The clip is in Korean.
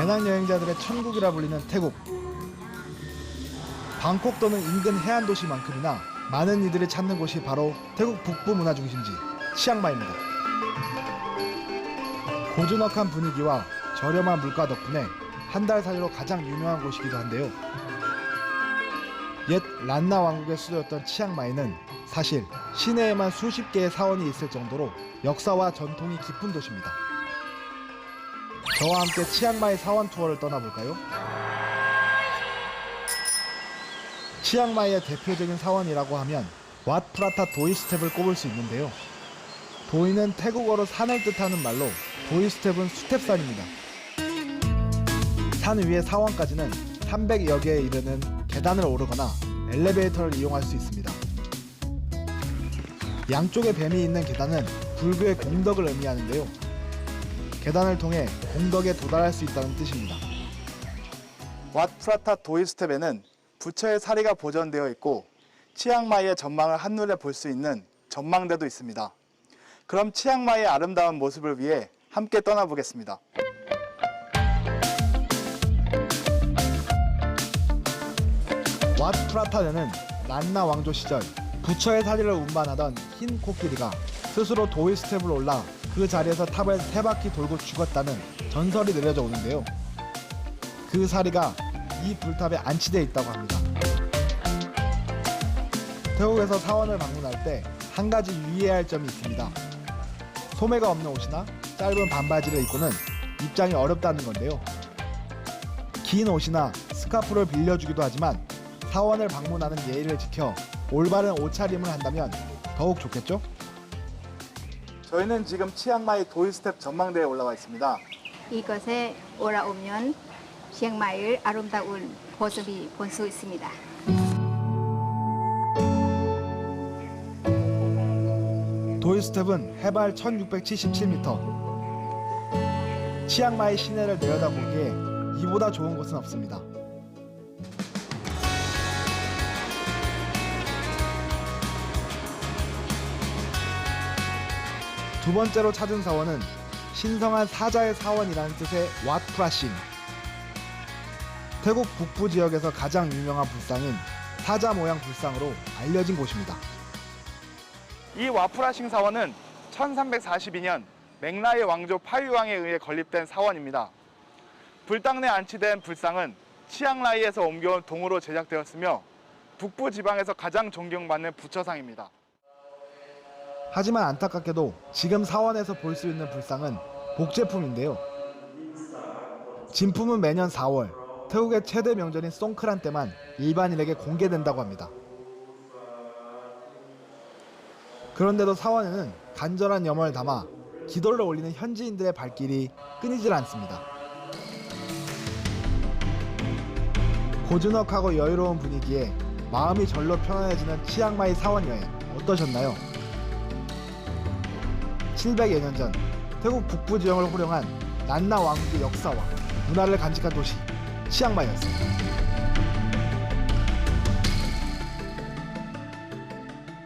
배낭여행자들의 천국이라 불리는 태국. 방콕 또는 인근 해안 도시만큼이나 많은 이들이 찾는 곳이 바로 태국 북부 문화 중심지 치앙마이입니다. 고즈넉한 분위기와 저렴한 물가 덕분에 한달 살이로 가장 유명한 곳이기도 한데요. 옛 란나 왕국의 수도였던 치앙마이는 사실 시내에만 수십 개의 사원이 있을 정도로 역사와 전통이 깊은 도시입니다. 저와 함께 치앙마이 사원 투어를 떠나볼까요? 치앙마이의 대표적인 사원이라고 하면 왓프라타 도이 스텝을 꼽을 수 있는데요. 도이는 태국어로 산을 뜻하는 말로 도이 스텝은 수텝산입니다. 산 위의 사원까지는 300여 개에 이르는 계단을 오르거나 엘리베이터를 이용할 수 있습니다. 양쪽에 뱀이 있는 계단은 불교의 공덕을 의미하는데요. 계단을 통해 공덕에 도달할 수 있다는 뜻입니다. 왓 프라타 도이스텝에는 부처의 사리가 보존되어 있고 치앙마이의 전망을 한눈에 볼 수 있는 전망대도 있습니다. 그럼 치앙마이의 아름다운 모습을 위해 함께 떠나보겠습니다. 왓 프라타네는 란나 왕조 시절 부처의 사리를 운반하던 흰 코끼리가 스스로 도이 스텝을 올라 그 자리에서 탑을 세 바퀴 돌고 죽었다는 전설이 내려져 오는데요. 그 사리가 이 불탑에 안치되어 있다고 합니다. 태국에서 사원을 방문할 때 한 가지 유의해야 할 점이 있습니다. 소매가 없는 옷이나 짧은 반바지를 입고는 입장이 어렵다는 건데요. 긴 옷이나 스카프를 빌려주기도 하지만 사원을 방문하는 예의를 지켜 올바른 옷차림을 한다면 더욱 좋겠죠? 저희는 지금 치앙마이 도이스텝 전망대에 올라와 있습니다. 이곳에 올라오면 치앙마이의 아름다운 모습이 볼 수 있습니다. 도이스텝은 해발 1677m. 치앙마이 시내를 내려다보기에 이보다 좋은 곳은 없습니다. 두 번째로 찾은 사원은 신성한 사자의 사원이라는 뜻의 왓프라신. 태국 북부 지역에서 가장 유명한 불상인 사자 모양 불상으로 알려진 곳입니다. 이 와프라싱 사원은 1342년 맹라의 왕조 파유왕에 의해 건립된 사원입니다. 불당 내 안치된 불상은 치앙라이에서 옮겨온 동으로 제작되었으며 북부 지방에서 가장 존경받는 부처상입니다. 하지만 안타깝게도 지금 사원에서 볼 수 있는 불상은 복제품인데요. 진품은 매년 4월 태국의 최대 명절인 송크란 때만 일반인에게 공개된다고 합니다. 그런데도 사원에는 간절한 염원을 담아 기도를 올리는 현지인들의 발길이 끊이질 않습니다. 고즈넉하고 여유로운 분위기에 마음이 절로 편안해지는 치앙마이 사원 여행 어떠셨나요? 700여 년 전 태국 북부 지역을 호령한 난나 왕국의 역사와 문화를 간직한 도시 치앙마이였습니다.